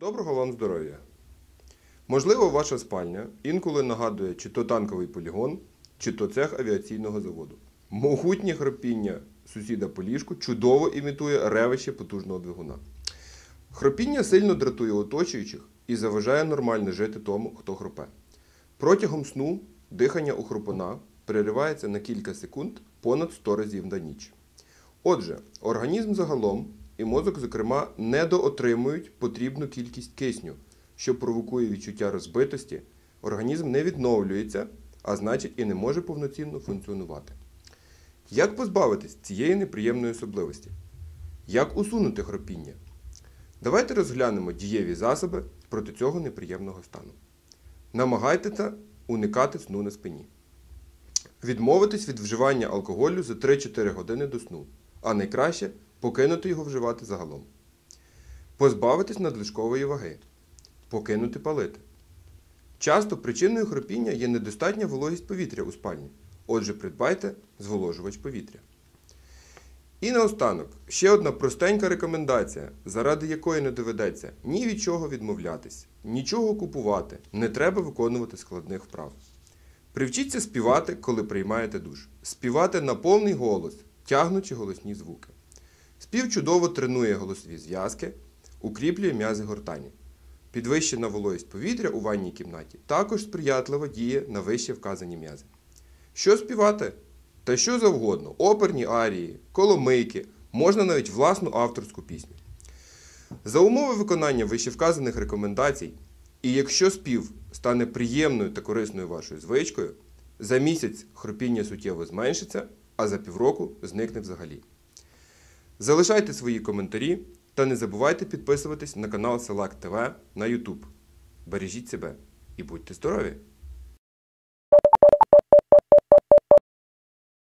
Доброго вам здоров'я! Можливо, ваша спальня інколи нагадує чи то танковий полігон, чи то цех авіаційного заводу. Могутнє хропіння сусіда по ліжку чудово імітує ревище потужного двигуна. Хропіння сильно дратує оточуючих і заважає нормально жити тому, хто хропе. Протягом сну дихання у хропона переривається на кілька секунд понад 100 разів на ніч. Отже, організм загалом і мозок, зокрема, недоотримують потрібну кількість кисню, що провокує відчуття розбитості, організм не відновлюється, а значить і не може повноцінно функціонувати. Як позбавитись цієї неприємної особливості? Як усунути хропіння? Давайте розглянемо дієві засоби проти цього неприємного стану. Намагайтеся уникати сну на спині. Відмовитись від вживання алкоголю за 3-4 години до сну, а найкраще покинути його вживати загалом. Позбавитись надлишкової ваги. Покинути палити. Часто причиною хропіння є недостатня вологість повітря у спальні. Отже, придбайте зволожувач повітря. І наостанок, ще одна простенька рекомендація, заради якої не доведеться ні від чого відмовлятись, нічого купувати, не треба виконувати складних вправ. Привчіться співати, коли приймаєте душ. Співати на повний голос, тягнучи голосні звуки. Спів чудово тренує голосові зв'язки, укріплює м'язи гортані. Підвищена вологість повітря у ванній кімнаті також сприятливо діє на вище вказані м'язи. Що співати? Та що завгодно: оперні арії, коломийки, можна навіть власну авторську пісню. За умови виконання вищевказаних рекомендацій, і якщо спів стане приємною та корисною вашою звичкою, за місяць хропіння суттєво зменшиться, а за півроку зникне взагалі. Залишайте свої коментарі та не забувайте підписуватись на канал Селак ТВ на YouTube. Бережіть себе і будьте здорові!